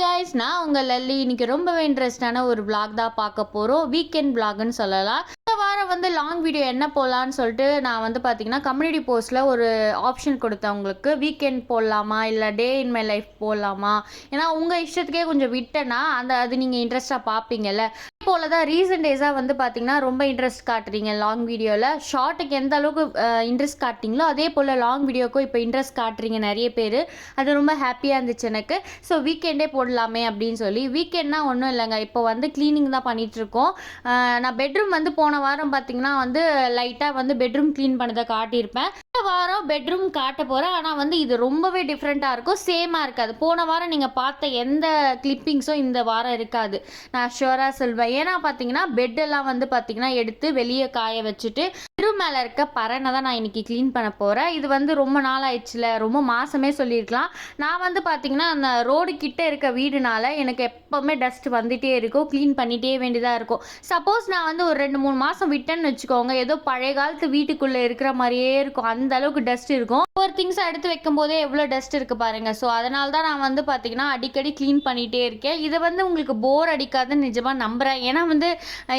Guys நான் உங்கள் லல்லி. இன்னைக்கு ரொம்பவே இன்ட்ரெஸ்டான ஒரு பிளாக் தான் பார்க்க போகிறோம் வீக்கெண்ட் பிளாக்னு சொல்லலாம். இந்த வாரம் வந்து லாங் வீடியோ என்ன போடலான்னு சொல்லிட்டு நான் வந்து பார்த்தீங்கன்னா கம்யூனிட்டி போஸ்ட்டில் ஒரு ஆப்ஷன் கொடுத்தேன் உங்களுக்கு. வீக்கெண்ட் போடலாமா? இல்லை டே இன் மை லைஃப் போடலாமா? ஏன்னா உங்கள் இஷ்டத்துக்கே கொஞ்சம் விட்டேன்னா அந்த அது நீங்கள் இன்ட்ரெஸ்ட்டாக பார்ப்பீங்கல்ல. போல தான் ரீசெண்ட் டேஸாக வந்து பார்த்தீங்கன்னா ரொம்ப இன்ட்ரெஸ்ட் காட்டுறீங்க லாங் வீடியோவில் ஷார்ட்டுக்கு எந்த அளவுக்கு இன்ட்ரெஸ்ட் காட்டிங்களோ அதே போல் லாங் வீடியோக்கும் இப்போ இன்ட்ரெஸ்ட் காட்டுறீங்க நிறைய பேர். அது ரொம்ப ஹாப்பியாக இருந்துச்சு எனக்கு. ஸோ வீக்கெண்டே போடலாமே அப்படின்னு சொல்லி. வீக்கெண்ட்னா ஒன்றும் இல்லைங்க. இப்போ வந்து க்ளீனிங் தான் பண்ணிகிட்ருக்கோம் நான் பெட்ரூம் வந்து போன வாரம் பார்த்தீங்கன்னா வந்து லைட்டாக வந்து பெட்ரூம் க்ளீன் பண்ணதை காட்டியிருப்பேன். வாரம் பெட்ரூம் காட்ட போகிறேன் ஆனால் வந்து இது ரொம்பவே டிஃப்ரெண்ட்டாக இருக்கும். சேமாக இருக்காது. போன வாரம் நீங்கள் பார்த்த எந்த கிளிப்பிங்ஸும் இந்த வாரம் இருக்காது. நான் ஷுவராக சொல்வேன். ஏன்னா பார்த்தீங்கன்னா பெட்டெல்லாம் வந்து பார்த்தீங்கன்னா எடுத்து வெளியே காய வச்சுட்டு பெட்ரூம் மேலே இருக்க பறனை தான் நான் இன்றைக்கி க்ளீன் பண்ண போகிறேன் இது வந்து ரொம்ப நாள் ஆயிடுச்சுல. ரொம்ப மாதமே சொல்லியிருக்கலாம். நான் வந்து பார்த்தீங்கன்னா அந்த ரோடு கிட்டே இருக்க வீடுனால எனக்கு எப்போவுமே டஸ்ட் வந்துகிட்டே இருக்கும். க்ளீன் பண்ணிகிட்டே வேண்டியதாக இருக்கும். சப்போஸ் நான் வந்து ஒரு ரெண்டு மூணு மாதம் விட்டேன்னு வச்சுக்கோங்க. ஏதோ பழைய காலத்து வீட்டுக்குள்ளே இருக்கிற மாதிரியே இருக்கும். அந்த அந்த அளவுக்கு டஸ்ட் இருக்கும். ஒரு திங்ஸை எடுத்து வைக்கும் போதே எவ்வளோ டஸ்ட் இருக்குது பாருங்க. ஸோ அதனால தான் நான் வந்து பார்த்தீங்கன்னா அடிக்கடி க்ளீன் பண்ணிகிட்டே இருக்கேன். இதை வந்து உங்களுக்கு போர் அடிக்காதுன்னு நிஜமாக நம்புகிறேன் ஏன்னா வந்து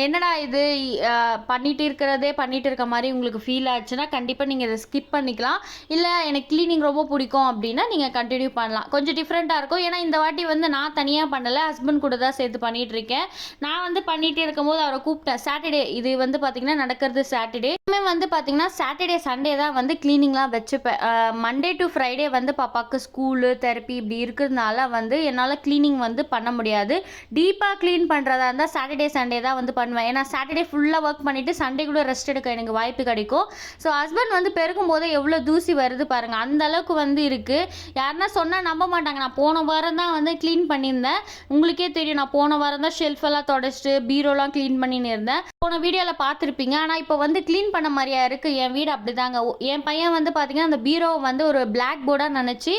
என்னடா இது? அஹ், பண்ணிட்டு இருக்கிறதே பண்ணிட்டு இருக்க மாதிரி உங்களுக்கு ஃபீல் ஆச்சுன்னா கண்டிப்பாக நீங்கள் இதை ஸ்கிப் பண்ணிக்கலாம். இல்லை எனக்கு க்ளீனிங் ரொம்ப பிடிக்கும் அப்படின்னா நீங்கள் கண்டினியூ பண்ணலாம். கொஞ்சம் டிஃப்ரெண்ட்டாக இருக்கும். ஏன்னா இந்த வாட்டி வந்து நான் தனியாக பண்ணலை. ஹஸ்பண்ட் கூட தான் சேர்த்து பண்ணிட்டு இருக்கேன். நான் வந்து பண்ணிகிட்டே இருக்கும்போது அவரை கூப்பிட்டேன். சாட்டர்டே இது வந்து பார்த்தீங்கன்னா நடக்கிறது சாட்டர்டே வந்து பார்த்தீங்கன்னா சாட்டர்டே சண்டே தான் வந்து க்ளீனிங்லாம் வச்சுப்பேன் மண்டே டு ஃப்ரைடே வந்து பாப்பாவுக்கு ஸ்கூலு தெரப்பி இப்படி இருக்கிறதுனால வந்து என்னால் க்ளீனிங் வந்து பண்ண முடியாது. டீப்பாக க்ளீன் பண்ணுறதா இருந்தால் சாட்டர்டே சண்டே தான் வந்து பண்ணுவேன். ஏன்னா சாட்டர்டே ஃபுல்லாக ஒர்க் பண்ணிவிட்டு சண்டே கூட ரெஸ்ட் எடுக்க எனக்கு வாய்ப்பு கிடைக்கும். ஸோ ஹஸ்பண்ட் வந்து பெருக்கும் போது எவ்வளோ தூசி வருது பாருங்கள் அந்த அளவுக்கு வந்து இருக்குது யாருன்னா சொன்னால் நம்ப மாட்டாங்க. நான் போன வாரம் தான் வந்து க்ளீன் பண்ணியிருந்தேன். உங்களுக்கே தெரியும். நான் போன வாரம் தான் ஷெல்ஃப் எல்லாம் தொடச்சிட்டு பீரோலாம் க்ளீன் பண்ணின்னு இருந்தேன். போன வீடியோவில் பார்த்துருப்பீங்க. ஆனால் இப்போ வந்து க்ளீன் பண்ண மாதிரியா இருக்குது என் வீடு அப்படிதாங்க. என் என் பையன் வந்து பார்த்தீங்கன்னா அந்த பீரோவை வந்து ஒரு பிளாக் போர்டாக நினச்சி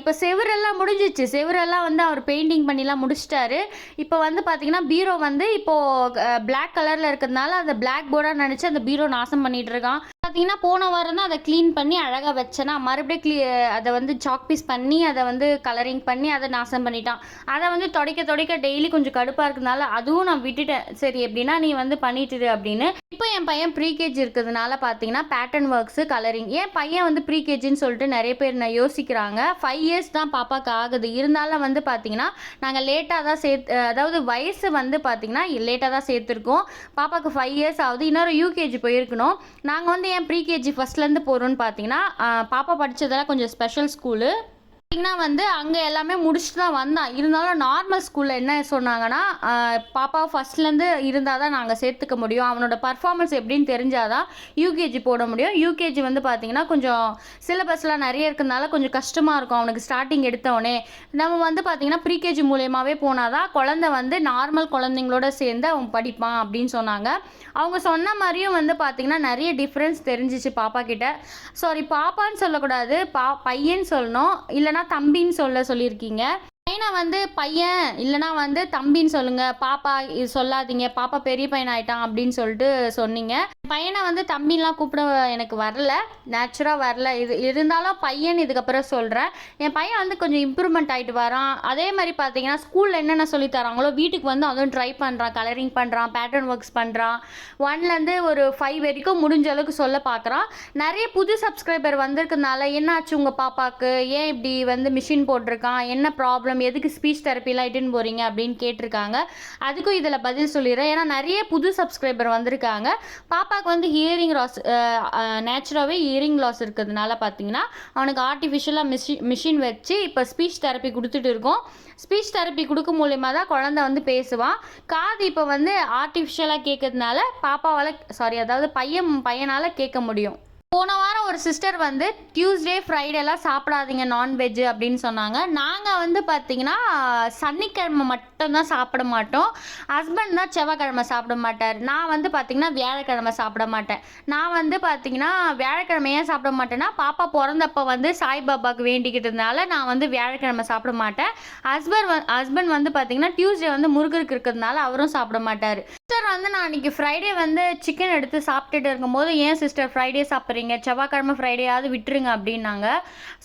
இப்போ செவுரெல்லாம் முடிஞ்சிச்சு. செவுரெல்லாம் வந்து அவர் பெயிண்டிங் பண்ணிலாம் முடிச்சிட்டாரு. இப்போ வந்து பார்த்தீங்கன்னா பீரோ வந்து இப்போது பிளாக் கலரில் இருக்கிறதுனால அந்த பிளாக் போர்டாக நினச்சி அந்த பீரோ நாசம் பண்ணிட்டு இருக்கான். பார்த்தீங்கன்னா போன வாரம் தான் அதை க்ளீன் பண்ணி அழகாக வச்சேன்னா மறுபடியும் க்ளீ அதை வந்து சாக் பீஸ் பண்ணி அதை வந்து கலரிங் பண்ணி அதை நாசம் பண்ணிட்டான். அதை வந்து துடைக்க துடைக்க டெய்லி கொஞ்சம் கடுப்பாக இருக்கிறதுனால அதுவும் நான் விட்டுட்டேன். சரி எப்படின்னா நீ வந்து பண்ணிட்டுரு அப்படின்னு. இப்போ என் பையன் ப்ரீகேஜி இருக்கிறதுனால பார்த்தீங்கன்னா பேட்டர்ன் ஒர்க்ஸு கலரிங் ஏன் பையன் வந்து ப்ரீகேஜின்னு சொல்லிட்டு நிறைய பேர் நான் யோசிக்கிறாங்க. ஃபைவ் இயர்ஸ் தான் பாப்பாவுக்கு ஆகுது. இருந்தாலும் வந்து பார்த்தீங்கன்னா நாங்கள் லேட்டாக தான் சேர்த்து அதாவது வயசு வந்து பார்த்தீங்கன்னா லேட்டாக தான் சேர்த்துருக்கோம். பாப்பாவுக்கு ஃபைவ் இயர்ஸ் ஆகுது. இன்னொரு யூகேஜி போயிருக்கணும். நாங்கள் வந்து என் ஏன் ப்ரீகேஜி ஃபஸ்ட்லேருந்து போகிறோன்னு பார்த்தீங்கன்னா பாப்பா படித்ததெல்லாம் கொஞ்சம் ஸ்பெஷல் ஸ்கூலு பார்த்தீங்கன்னா வந்து அங்கே எல்லாமே முடிச்சுட்டு தான் வந்தான். இருந்தாலும் நார்மல் ஸ்கூலில் என்ன சொன்னாங்கன்னா பாப்பா ஃபஸ்ட்லேருந்து இருந்தால் தான் நாங்கள் சேர்த்துக்க முடியும். அவனோட பர்ஃபார்மன்ஸ் எப்படின்னு தெரிஞ்சாதான் யூகேஜி போட முடியும். யூகேஜி வந்து பார்த்தீங்கன்னா கொஞ்சம் சிலபஸ்லாம் நிறைய இருக்கிறதுனால கொஞ்சம் கஷ்டமாக இருக்கும். அவனுக்கு ஸ்டார்டிங் எடுத்தவொடனே. நம்ம வந்து பார்த்தீங்கன்னா ப்ரீகேஜி மூலியமாகவே போனால் தான் குழந்தை வந்து நார்மல் குழந்தைங்களோட சேர்ந்து அவன் படிப்பான் அப்படின்னு சொன்னாங்க. அவங்க சொன்ன மாதிரியும் வந்து பார்த்தீங்கன்னா நிறைய டிஃப்ரென்ஸ் தெரிஞ்சிச்சு பாப்பா கிட்ட. சாரி பாப்பான்னு சொல்லக்கூடாது. பா பையன் சொல்லணும். இல்லைனா தம்பின்னு சொல்ல சொல்லியிருக்கீங்க. பையனை வந்து பையன் இல்லைனா வந்து தம்பின்னு சொல்லுங்க. பாப்பா இது சொல்லாதீங்க. பாப்பா பெரிய பையன் ஆயிட்டான் அப்படின்னு சொல்லிட்டு சொன்னீங்க. பையனை வந்து தம்பின்லாம் கூப்பிட எனக்கு வரல. நேச்சுராக வரல. இது இருந்தாலும் பையன் இதுக்கப்புறம் சொல்கிறேன் என் பையன் வந்து கொஞ்சம் இம்ப்ரூவ்மெண்ட் ஆகிட்டு வரான். அதே மாதிரி பார்த்தீங்கன்னா ஸ்கூலில் என்னென்ன சொல்லி தராங்களோ வீட்டுக்கு வந்து அதுவும் ட்ரை பண்ணுறான் கலரிங் பண்ணுறான் பேட்டர்ன் ஒர்க்ஸ் பண்ணுறான் ஒன்லேருந்து ஒரு ஃபைவ் வரைக்கும் முடிஞ்ச அளவுக்கு சொல்ல பார்க்குறான். நிறைய புது சப்ஸ்கிரைபர் வந்திருக்கனால என்னாச்சு உங்கள் பாப்பாக்கு ஏன் இப்படி வந்து மிஷின் போட்டிருக்கான்? என்ன ப்ராப்ளம் எதுக்கு ஸ்பீச் தெரப்பிலாம் இட்டுன்னு போகிறீங்க அப்படின்னு கேட்டிருக்காங்க. அதுக்கும் இதில் பதில் சொல்லிடுறேன். ஏன்னா நிறைய புது சப்ஸ்கிரைபர் வந்திருக்காங்க. பாப்பாவுக்கு வந்து ஹியரிங் லாஸ் நேச்சுராகவே ஹியரிங் லாஸ் இருக்கிறதுனால பார்த்தீங்கன்னா அவனுக்கு ஆர்டிஃபிஷியலாக மிஷின் மிஷின் வச்சு இப்போ ஸ்பீச் தெரப்பி கொடுத்துட்டு இருக்கோம். ஸ்பீச் தெரப்பி கொடுக்க மூலியமாக தான் குழந்தை வந்து பேசுவான். காது இப்போ வந்து ஆர்டிஃபிஷியலாக கேட்கறதுனால பாப்பாவால் சாரி அதாவது பையன் பையனால் கேட்க முடியும். போன வாரம் ஒரு சிஸ்டர் வந்து டியூஸ்டே ஃப்ரைடேலாம் சாப்பிடாதீங்க நான்வெஜ் அப்படின்னு சொன்னாங்க. நாங்கள் வந்து பார்த்தீங்கன்னா சனிக்கிழமை மட்டும்தான் சாப்பிட மாட்டோம். ஹஸ்பண்ட் தான் செவ்வாய்க்கிழமை சாப்பிட மாட்டார். நான் வந்து பார்த்தீங்கன்னா வியாழக்கிழமை சாப்பிட மாட்டேன். நான் வந்து பார்த்தீங்கன்னா வியாழக்கிழமை ஏன் சாப்பிட மாட்டேன்னா பாப்பா பிறந்தப்போ வந்து சாய்பாபாவுக்கு வேண்டிக்கிட்டதுனால நான் வந்து வியாழக்கிழமை சாப்பிட மாட்டேன். ஹஸ்பண்ட் ஹஸ்பண்ட் வந்து பார்த்தீங்கன்னா டியூஸ்டே வந்து முருகருக்கு இருக்கிறதுனால அவரும் சாப்பிட மாட்டார். சிஸ்டர் வந்து நான் அன்றைக்கி ஃப்ரைடே வந்து சிக்கன் எடுத்து சாப்பிட்டுட்டு இருக்கும்போது ஏன் சிஸ்டர் ஃப்ரைடே சாப்பிட்றீங்க? செவ்வாய்க்கிழமை ஃப்ரைடேயாவது விட்டுருங்க அப்படின்னாங்க.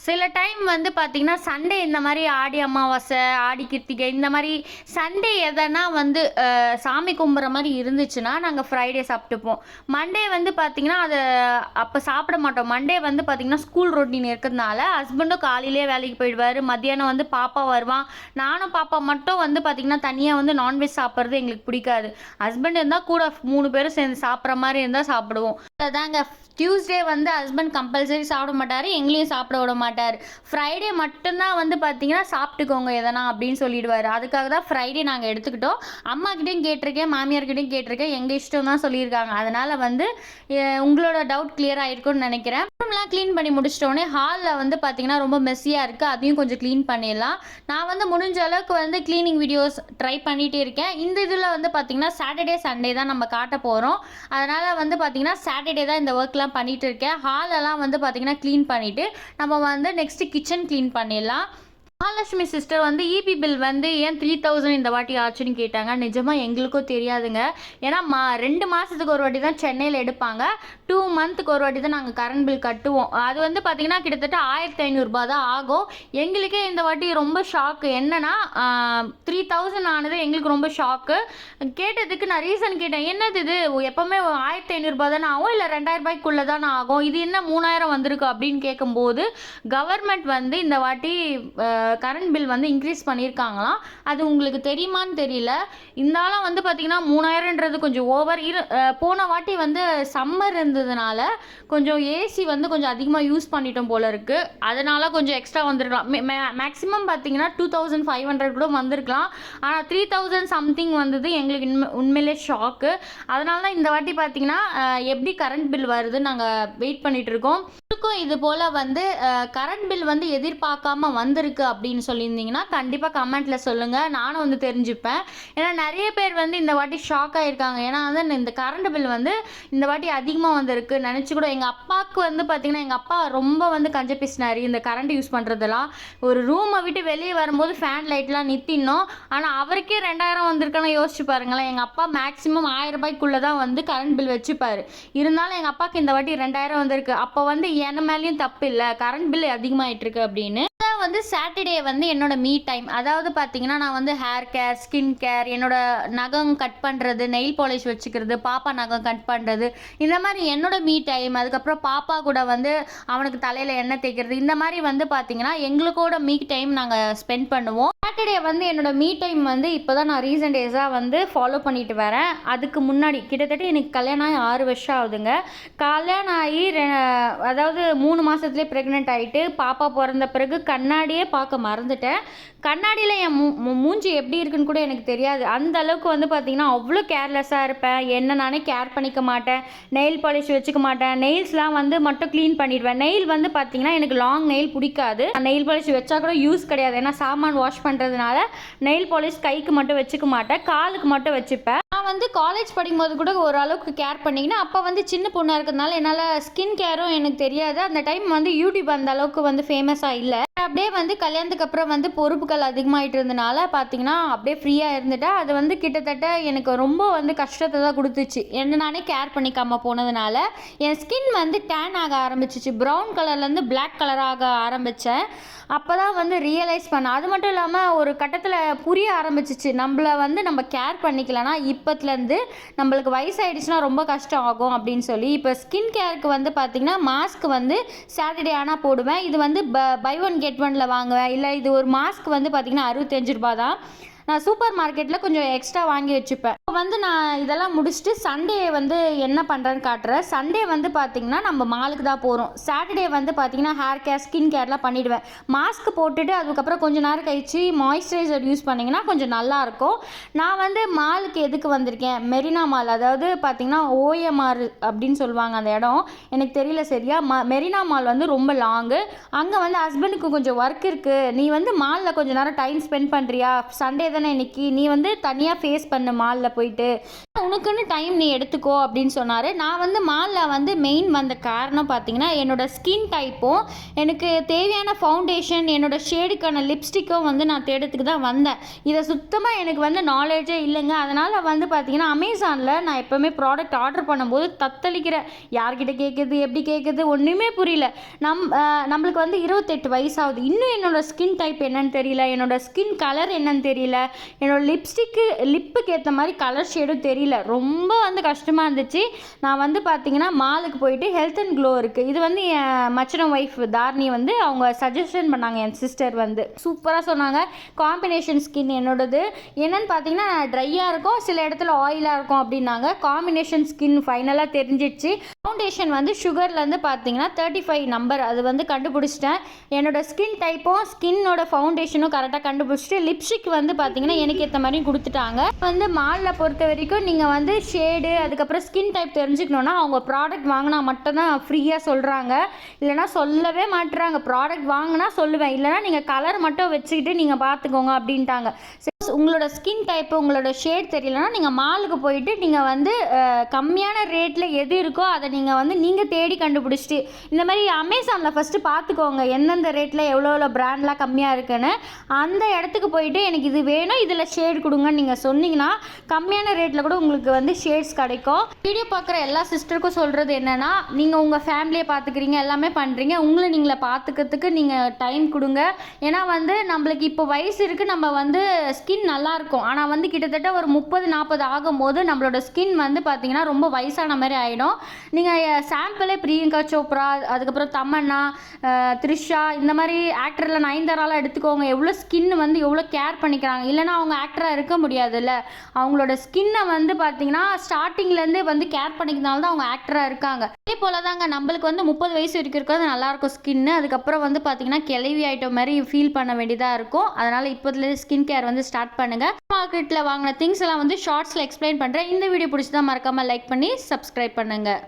சில டைம் வந்து பார்த்திங்கன்னா சண்டே இந்த மாதிரி ஆடி அமாவாசை ஆடி கிருத்திகை இந்த மாதிரி சண்டே எதனா வந்து சாமி கும்பிட்ற மாதிரி இருந்துச்சுன்னா நாங்கள் ஃப்ரைடே சாப்பிட்டுப்போம். மண்டே வந்து பார்த்திங்கன்னா அதை அப்போ சாப்பிட மாட்டோம். மண்டே வந்து பார்த்திங்கன்னா ஸ்கூல் ரொட்டீன் இருக்கிறதுனால ஹஸ்பண்டும் காலையிலே வேலைக்கு போயிடுவார். மத்தியானம் வந்து பாப்பா வருவான் நானும் பாப்பா மட்டும் வந்து பார்த்திங்கன்னா தனியாக வந்து நான்வெஜ் சாப்பிட்றது எங்களுக்கு பிடிக்காது. ஹஸ்பண்ட் இருந்தால் கூட மூணு பேரும் சேர்ந்து சாப்பிட்ற மாதிரி இருந்தால் சாப்பிடுவோம். அதாங்க டியூஸ்டே வந்து ஹஸ்பண்ட் கம்பல்சரி சாப்பிட மாட்டார் எங்களையும் சாப்பிட விட மாட்டார். ஃப்ரைடே மட்டும்தான் வந்து பார்த்தீங்கன்னா சாப்பிட்டுக்கோங்க எதனா அப்படின்னு சொல்லிடுவார். அதுக்காக தான் ஃப்ரைடே நாங்கள் எடுத்துக்கிட்டோம். அம்மாக்கிட்டையும் கேட்டிருக்கேன் மாமியார்கிட்டையும் கேட்டிருக்கேன். எங்கள் இஷ்டம் தான் சொல்லியிருக்காங்க. அதனால் வந்து உங்களோட டவுட் கிளியர் ஆகிருக்கும்னு நினைக்கிறேன். பெட்ரூம்லாம் க்ளீன் பண்ணி முடிச்சிட்டோடனே ஹாலில் வந்து பார்த்தீங்கன்னா ரொம்ப மெஸ்ஸியாக இருக்குது அதையும் கொஞ்சம் க்ளீன் பண்ணிடலாம். நான் வந்து முடிஞ்ச அளவுக்கு வந்து க்ளீனிங் வீடியோஸ் ட்ரை பண்ணிகிட்டே இருக்கேன். இந்த இதில் வந்து பார்த்திங்கன்னா சாட்டர்டே சண்டே தான் நம்ம காட்ட போகிறோம் அதனால் வந்து பார்த்திங்கன்னா சாட்டர்டே தான் இந்த ஒர்க்லாம் பண்ணிகிட்டு இருக்கேன். ஹாலெல்லாம் வந்து பார்த்திங்கன்னா க்ளீன் பண்ணிவிட்டு நம்ம வந்து நெக்ஸ்ட்டு கிச்சன் க்ளீன் பண்ணிடலாம். மகாலட்சுமி சிஸ்டர் வந்து இபி பில் வந்து ஏன் த்ரீ தௌசண்ட் இந்த வாட்டி ஆச்சுன்னு கேட்டாங்க. நிஜமாக எங்களுக்கும் தெரியாதுங்க. ஏன்னா மா ரெண்டு மாதத்துக்கு ஒரு வாட்டி தான் சென்னையில் எடுப்பாங்க. டூ மந்த்துக்கு ஒரு வாட்டி தான் நாங்கள் கரண்ட் பில் கட்டுவோம். அது வந்து பார்த்திங்கன்னா கிட்டத்தட்ட ஆயிரத்தி ஐநூறுரூபா தான் ஆகும். எங்களுக்கே இந்த வாட்டி ரொம்ப ஷாக்கு என்னன்னா த்ரீ தௌசண்ட் ஆனது எங்களுக்கு ரொம்ப ஷாக்கு கேட்டதுக்கு நான் ரீசன் கேட்டேன். என்னது இது? எப்போவுமே ஆயிரத்தி ஐநூறுரூபா தானே ஆகும்? இல்லை ரெண்டாயிரரூபாய்க்குள்ளே தானே ஆகும்? இது என்ன மூணாயிரம் வந்திருக்கு அப்படின்னு கேட்கும்போது கவர்மெண்ட் வந்து இந்த வாட்டி கரண்ட் பில் வந்து இன்க்ரீஸ் பண்ணியிருக்காங்களாம். அது உங்களுக்கு தெரியுமான்னு தெரியல. இருந்தாலும் வந்து பார்த்திங்கன்னா மூணாயிரன்றது கொஞ்சம் ஓவர் இரு போன வாட்டி வந்து சம்மர் இருந்ததுனால கொஞ்சம் ஏசி வந்து கொஞ்சம் அதிகமாக யூஸ் பண்ணிட்டோம் போல இருக்குது அதனால கொஞ்சம் எக்ஸ்ட்ரா வந்துருக்கலாம். மேக்ஸிமம் பார்த்தீங்கன்னா டூ தௌசண்ட் ஃபைவ் ஹண்ட்ரட் கூட வந்திருக்கலாம். ஆனால் த்ரீ தௌசண்ட் சம்திங் வந்தது எங்களுக்கு உண்மை உண்மையிலே ஷாக்கு அதனால தான் இந்த வாட்டி பார்த்தீங்கன்னா எப்படி கரண்ட் பில் வருதுன்னு நாங்கள் வெயிட் பண்ணிட்டு இருக்கோம். உங்களுக்கும் இது போல் வந்து கரண்ட் பில் வந்து எதிர்பார்க்காம வந்திருக்கு அப்படின்னு சொல்லியிருந்தீங்கன்னா கண்டிப்பாக கமெண்ட்டில் சொல்லுங்கள் நானும் வந்து தெரிஞ்சுப்பேன். ஏன்னா நிறைய பேர் வந்து இந்த வாட்டி ஷாக் ஆகிருக்காங்க ஏன்னா வந்து இந்த கரண்ட் பில் வந்து இந்த வாட்டி அதிகமாக வந்திருக்கு. நினச்சி கூட எங்கள் அப்பாவுக்கு வந்து பார்த்திங்கன்னா எங்கள் அப்பா ரொம்ப வந்து கஞ்ச பேசினார். இந்த கரண்ட் யூஸ் பண்ணுறதெல்லாம் ஒரு ரூமை விட்டு வெளியே வரும்போது ஃபேன் லைட்லாம் நிறுத்தினோம் ஆனால் அவருக்கே ரெண்டாயிரம் வந்திருக்குன்னு யோசிச்சு பாருங்களேன். எங்கள் அப்பா மேக்ஸிமம் ஆயிரம் ரூபாய்க்குள்ளே தான் வந்து கரண்ட் பில் வச்சுப்பார். இருந்தாலும் எங்கள் அப்பாவுக்கு இந்த வாட்டி ரெண்டாயிரம் வந்திருக்கு. அப்போ வந்து என்ன மேலேயும் தப்பு இல்லை? கரண்ட் பில் அதிகமாகிட்டு இருக்கு அப்படின்னு அதான் வந்து சாட்டர்டே வந்து என்னோட மீ டைம் அதாவது பார்த்தீங்கன்னா நான் வந்து ஹேர் கேர் ஸ்கின் கேர் என்னோட நகம் கட் பண்ணுறது நெயில் பாலிஷ் வச்சுக்கிறது பாப்பா நகம் கட் பண்ணுறது இந்த மாதிரி என்னோட மீ டைம் அதுக்கப்புறம் பாப்பா கூட வந்து அவனுக்கு தலையில் எண்ணெய் தேய்க்கிறது இந்த மாதிரி வந்து பார்த்தீங்கன்னா எங்களுக்கோட மீ டைம் நாங்கள் ஸ்பெண்ட் பண்ணுவோம். சாட்டர்டே வந்து என்னோட மீ டைம் வந்து இப்போ தான் நான் ரீசெண்ட் டேஸாக வந்து ஃபாலோ பண்ணிட்டு வரேன். அதுக்கு முன்னாடி கிட்டத்தட்ட எனக்கு கல்யாணம் ஆகி ஆறு வருஷம் ஆகுதுங்க. கல்யாணம் ஆகி ரெ- அதாவது மூணு மாதத்துலேயே ப்ரெக்னென்ட் ஆகிட்டு பாப்பா பிறந்த பிறகு கண் கண்ணாடியே பார்க்க மறந்துட்டேன். கண்ணாடியில் என் மூ மூஞ்சி எப்படி இருக்குன்னு கூட எனக்கு தெரியாது. அந்த அளவுக்கு வந்து பார்த்திங்கன்னா அவ்வளோ கேர்லெஸ்ஸாக இருப்பேன். என்ன நானே கேர் பண்ணிக்க மாட்டேன். நெயில் பாலிஷ் வச்சுக்க மாட்டேன். நெயில்ஸ்லாம் வந்து மட்டும் க்ளீன் பண்ணிடுவேன். நெயில் வந்து பார்த்திங்கன்னா எனக்கு லாங் நெயில் பிடிக்காது. நெயில் பாலிஷ் வச்சா கூட யூஸ் கிடையாது. ஏன்னா சாமான் வாஷ் பண்ணுறதுனால நெயில் பாலிஷ் கைக்கு மட்டும் வச்சுக்க மாட்டேன். காலுக்கு மட்டும் வச்சுப்பேன். நான் வந்து காலேஜ் படிக்கும்போது கூட ஓரளவுக்கு கேர் பண்ணிக்கினேன். அப்போ வந்து சின்ன பொண்ணாக இருக்கிறதுனால என்னால் ஸ்கின் கேரும் எனக்கு தெரியாது. அந்த டைம் வந்து யூடியூப் அந்த அளவுக்கு வந்து ஃபேமஸாக இல்லை. அப்படியே வந்து கல்யாணத்துக்கு அப்புறம் வந்து பொறுப்புகள் அதிகமாயிட்டு இருந்தனால பார்த்தீங்கன்னா அப்படியே ஃப்ரீயாக இருந்துட்டேன் அது வந்து கிட்டத்தட்ட எனக்கு ரொம்ப வந்து கஷ்டத்தை தான் கொடுத்துச்சு. என்ன நானே கேர் பண்ணிக்காம போனதுனால என் ஸ்கின் வந்து டேன் ஆக ஆரம்பிச்சிச்சு. ப்ரௌன் கலர்லேருந்து பிளாக் கலராக ஆரம்பித்தேன் அப்போ தான் வந்து ரியலைஸ் பண்ணேன் அது மட்டும் இல்லாமல் ஒரு கட்டத்தில் புரிய ஆரம்பிச்சிச்சு. நம்மள வந்து நம்ம கேர் பண்ணிக்கலனா இப்போத்துலேருந்து நம்மளுக்கு வயசாகிடுச்சுன்னா ரொம்ப கஷ்டம் ஆகும் அப்படின்னு சொல்லி. இப்போ ஸ்கின் கேருக்கு வந்து பார்த்திங்கன்னா மாஸ்க் வந்து சாட்டர்டே ஆனால் போடுவேன். இது வந்து ப பை ஒன் கெட் ஒனில் வாங்குவேன். இல்லை இது ஒரு மாஸ்க் வந்து பார்த்திங்கன்னா அறுபத்தஞ்சு ரூபா தான். நான் சூப்பர் மார்க்கெட்டில் கொஞ்சம் எக்ஸ்ட்ரா வாங்கி வச்சுப்பேன். இப்போ வந்து நான் இதெல்லாம் முடிச்சுட்டு சண்டே வந்து என்ன பண்ணுறேன்னு காட்டுறேன். சண்டே வந்து பார்த்திங்கன்னா நம்ம மாலுக்கு தான் போகிறோம் சாட்டர்டே வந்து பார்த்திங்கன்னா ஹேர் கேர் ஸ்கின் கேர்லாம் பண்ணிவிடுவேன் மாஸ்க் போட்டுட்டு அதுக்கப்புறம் கொஞ்ச நேரம் கழிச்சு மாய்ஸ்சரைசர் யூஸ் பண்ணிங்கன்னா கொஞ்சம் நல்லாயிருக்கும் நான் வந்து மாலுக்கு எதுக்கு வந்திருக்கேன்? மெரினா மால் அதாவது பார்த்திங்கன்னா ஓஎம்ஆர் அப்படின்னு சொல்லுவாங்க அந்த இடம். எனக்கு தெரியல சரியா. ம மெரினா மால் வந்து ரொம்ப லாங்கு அங்கே வந்து ஹஸ்பண்டுக்கு கொஞ்சம் ஒர்க் இருக்குது நீ வந்து மாலில் கொஞ்சம் நேரம் டைம் ஸ்பெண்ட் பண்ணுறியா சண்டே தானே இன்னைக்கு? நீ வந்து தனியாக ஃபேஸ் பண்ணு மாலில் போயிட்டு. உனக்குன்னு டைம் நீ எடுத்துக்கோ அப்படின்னு சொன்னார். நான் வந்து மாலில் வந்து மெயின் வந்த காரணம் பார்த்தீங்கன்னா என்னோடய ஸ்கின் டைப்பும் எனக்கு தேவையான ஃபவுண்டேஷன் என்னோடய ஷேடுக்கான லிப்ஸ்டிக்கும் வந்து நான் தேடுறதுக்கு தான் வந்தேன். இதை சுத்தமாக எனக்கு வந்து நாலேஜே இல்லைங்க. அதனால் வந்து பார்த்தீங்கன்னா அமேசானில் நான் எப்போவுமே ப்ராடக்ட் ஆர்டர் பண்ணும்போது தத்தளிக்கிற யார்கிட்ட கேட்குது எப்படி கேட்குது ஒன்றுமே புரியல. நம் நம்மளுக்கு வந்து இருபத்தெட்டு வயசாகுது. இன்னும் என்னோடய ஸ்கின் டைப் என்னன்னு தெரியல. என்னோடய ஸ்கின் கலர் என்னன்னு தெரியல. என்னோடய லிப்ஸ்டிக்கு லிப்புக்கு ஏற்ற மாதிரி கலர் ஷேடும் தெரியல. இல்லை ரொம்ப வந்து கஷ்டமாக இருந்துச்சு. நான் வந்து பார்த்தீங்கன்னா மாலுக்கு போயிட்டு ஹெல்த் அண்ட் க்ளோ இருக்குது இது வந்து என் மச்சனம் ஒய்ஃப் தார்னி வந்து அவங்க சஜஷன் பண்ணாங்க என் சிஸ்டர் வந்து. சூப்பராக சொன்னாங்க. காம்பினேஷன் ஸ்கின் என்னோடது. என்னன்னு பார்த்தீங்கன்னா ட்ரையாக இருக்கும் சில இடத்துல ஆயிலாக இருக்கும் அப்படின்னாங்க. காம்பினேஷன் ஸ்கின் ஃபைனலாக தெரிஞ்சிடுச்சு. ஃபவுண்டேஷன் வந்து சுகர்லேருந்து பார்த்தீங்கன்னா தேர்ட்டி ஃபைவ் நம்பர் அது வந்து கண்டுபிடிச்சிட்டேன். என்னோட ஸ்கின் டைப்பும் ஸ்கின்னோட ஃபவுண்டேஷனும் கரெக்டாக கண்டுபிடிச்சிட்டு லிப்ஸ்டிக் வந்து பார்த்தீங்கன்னா எனக்கு ஏற்ற மாதிரியும் கொடுத்துட்டாங்க. வந்து மாலில் பொறுத்த வரைக்கும் நீங்கள் நீங்கள் வந்து ஷேடு அதுக்கப்புறம் ஸ்கின் டைப் தெரிஞ்சுக்கணுன்னா அவங்க ப்ராடக்ட் வாங்கினா மட்டும்தான் ஃப்ரீயாக சொல்கிறாங்க இல்லைனா சொல்லவே மாட்டுறாங்க ப்ராடக்ட் வாங்கினா சொல்லுவேன். இல்லைனா நீங்கள் கலர் மட்டும் வச்சுக்கிட்டு நீங்கள் பார்த்துக்கோங்க அப்படின்ட்டாங்க. உங்களோட ஸ்கின் டைப் உங்களோட ஷேட் தெரியலனா நீங்கள் மாலுக்கு போயிட்டு நீங்கள் வந்து கம்மியான ரேட்டில் எது இருக்கோ அதை நீங்கள் வந்து நீங்கள் தேடி கண்டுபிடிச்சிட்டு இந்த மாதிரி அமேசானில் ஃபஸ்ட்டு பார்த்துக்கோங்க எந்தெந்த ரேட்டில் எவ்வளோ எவ்வளோ பிராண்ட்லாம் கம்மியாக இருக்குன்னு. அந்த இடத்துக்கு போயிட்டு எனக்கு இது வேணும் இதில் ஷேட் கொடுங்கன்னு நீங்கள் சொன்னீங்கன்னா கம்மியான ரேட்டில் கூட உங்களுக்கு வந்து ஷேட்ஸ் கிடைக்கும். வீடியோ பார்க்குற எல்லா சிஸ்டருக்கும் சொல்கிறது என்னென்னா நீங்கள் உங்கள் ஃபேமிலியை பார்த்துக்கிறீங்க எல்லாமே பண்ணுறீங்க உங்களை நீங்களை பார்த்துக்கிறதுக்கு நீங்கள் டைம் கொடுங்க. ஏன்னா வந்து நம்மளுக்கு இப்போ வயசு இருக்குது நம்ம வந்து ஸ்கின் ஸ்கின் நல்லாயிருக்கும் ஆனால் வந்து கிட்டத்தட்ட ஒரு முப்பது நாற்பது ஆகும்போது நம்மளோட ஸ்கின் வந்து பார்த்தீங்கன்னா ரொம்ப வயசான மாதிரி ஆகிடும் நீங்கள் சாம்பிளே பிரியங்கா சோப்ரா அதுக்கப்புறம் தமன்னா த்ரிஷா இந்த மாதிரி ஆக்டரில் நயன்தாராலாம் எடுத்துக்கோங்க. எவ்வளோ ஸ்கின் வந்து எவ்வளோ கேர் பண்ணிக்கிறாங்க. இல்லைனா அவங்க ஆக்டராக இருக்க முடியாதுல்ல. அவங்களோட ஸ்கின்னை வந்து பார்த்தீங்கன்னா ஸ்டார்டிங்லேருந்தே வந்து கேர் பண்ணிக்கிறதுனால தான் அவங்க ஆக்டராக இருக்காங்க. அதே போல தாங்க நம்மளுக்கு வந்து முப்பது வயசு வரைக்கும் இருக்கிறது நல்லாயிருக்கும் ஸ்கின்னு அதுக்கப்புறம் வந்து பார்த்தீங்கன்னா கிளவி ஐட்டம் மாதிரி ஃபீல் பண்ண வேண்டியதாக இருக்கும். அதனால் இப்போதுலேருந்து ஸ்கின் கேர் வந்து ஸ்டார்ட் பண்ணுங்கள் மார்க்கெட்டில் வாங்கின திங்ஸ் எல்லாம் வந்து ஷார்ட்ஸில் எக்ஸ்பிளைன் பண்ணுறேன் இந்த வீடியோ பிடிச்சதா மறக்காமல் லைக் பண்ணி சப்ஸ்கிரைப் பண்ணுங்கள்